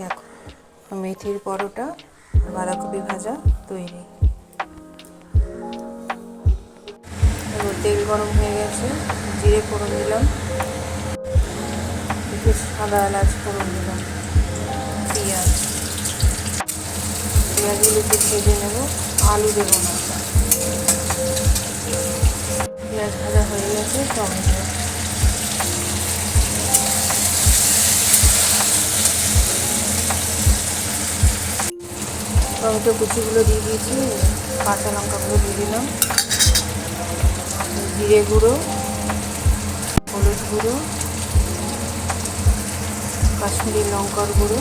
দেখো, মেথির পরোটা বাঁধাকপি ভাজা তৈরি। তেল গরম হয়ে গেছে, জিরে ফোড়ন দিলাম, একটু সাদা এলাচ ফোড়ন দিলাম, পেঁয়াজ। পেঁয়াজগুলো একটু ভেজে নেব, আলু দেবো না। পেঁয়াজ ভাজা হয়ে গেছে, টমেটো। টমেটো কুচিগুলো দিয়ে দিয়েছি, কাঁচা লঙ্কাগুলো দিয়ে দিলাম, জিরে গুঁড়ো, হলুদ গুঁড়ো, কাশ্মীরি লঙ্কার গুঁড়ো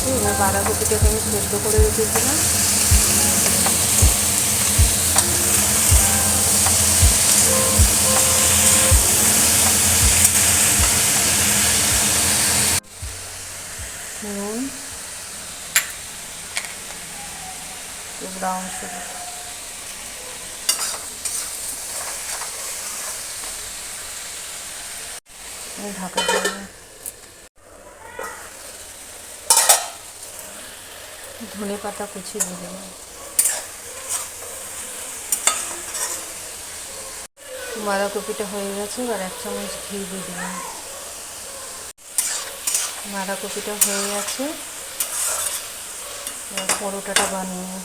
হয়ে এবার বাঁধাকপিটাকে আমি সেদ্ধ করে রেখেছিলাম। নুন ব্রাউন সুগার ঢাকা দিয়ে ধনে পাতা কুচি দিয়ে দিলাম বাঁধাকপিটা হয়ে গেছে, এবার এক চামচ ঘি দিয়ে দিলাম বাঁধাকপিটা হয়ে গেছে পরোটাটা বানিয়ে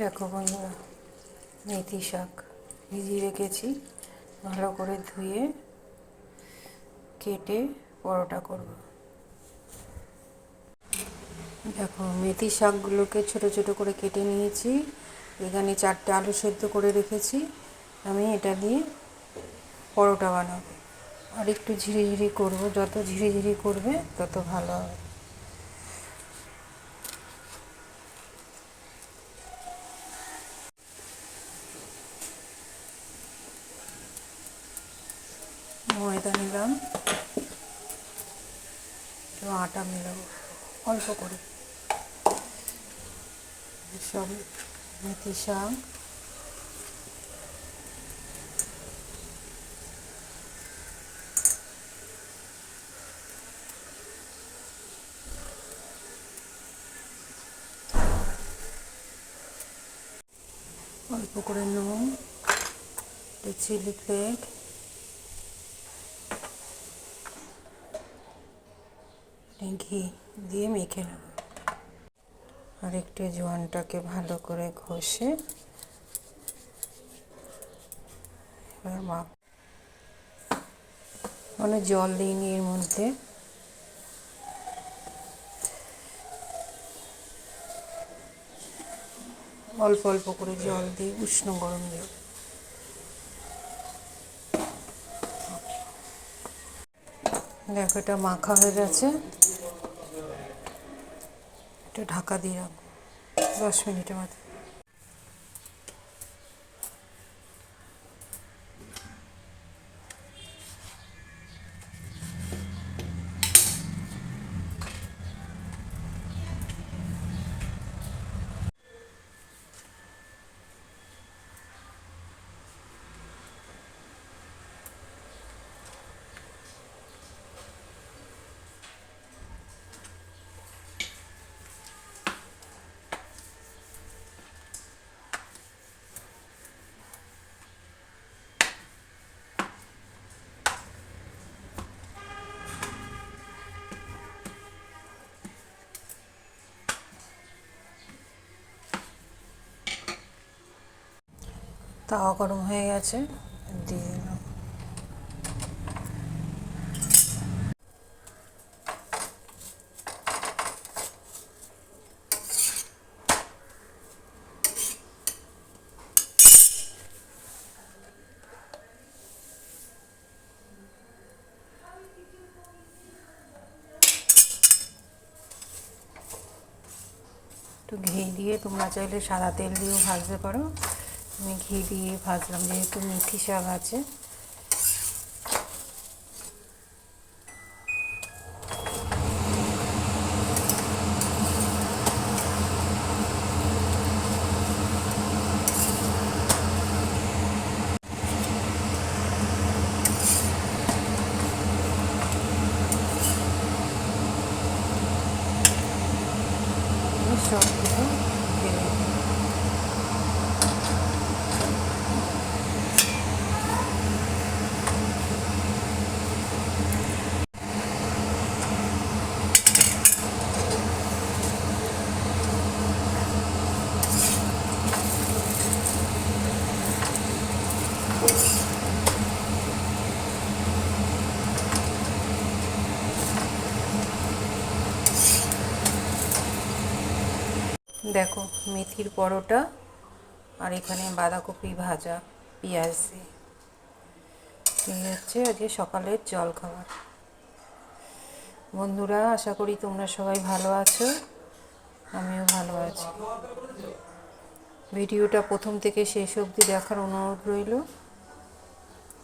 দেখো বন্ধুরা, মেথি শাক ভিজিয়ে রেখেছি, ভালো করে ধুয়ে কেটে পরোটা করব। দেখো, মেথি শাকগুলোকে ছোট ছোট করে কেটে নিয়েছি। এখানে চারটে আলু সেদ্ধ করে রেখেছি। আমি এটা দিয়ে পরোটা বানাবো। আর একটু ঝিরিঝিরি করব। যত ঝিরিঝিরি করবে, তত ভালো হবে। ময়দা নিলাম। আটা মিলাবো। অল্প করে। সব মেথি শাক। অল্প করে নুন চিলি ফ্লেক ঘি দিয়ে মেখে নেব। আর একটু জোয়ানটাকে ভালো করে ঘষে এবার মাপ অনেক জল দিইনি এর মধ্যে। অল্প অল্প করে জল দিয়ে উষ্ণ গরম দিয়ে। দেখো এটা মাখা হয়ে গেছে। ঢাকা দিয়ে রাখব। দশ মিনিটের মতো। তাওয়া গরম হয়ে গেছে, দিয়ে দিলাম। একটু ঘি দিয়ে তোমরা চাইলে সাদা তেল দিয়েও ভাজতে পারো। আমি ঘি দিয়ে ভাজলাম যেহেতু মেথি শাক আছে। সবগুলো দিয়ে দিলাম। দেখো, মেথির পরোটা আর এখানে বাঁধাকপি ভাজা, পেঁয়াজ এই হচ্ছে আজকে সকালের জল খাবার বন্ধুরা, আশা করি তোমরা সবাই ভালো আছো, আমিও ভালো আছি। ভিডিওটা প্রথম থেকে শেষ অবধি দেখার অনুরোধ রইল।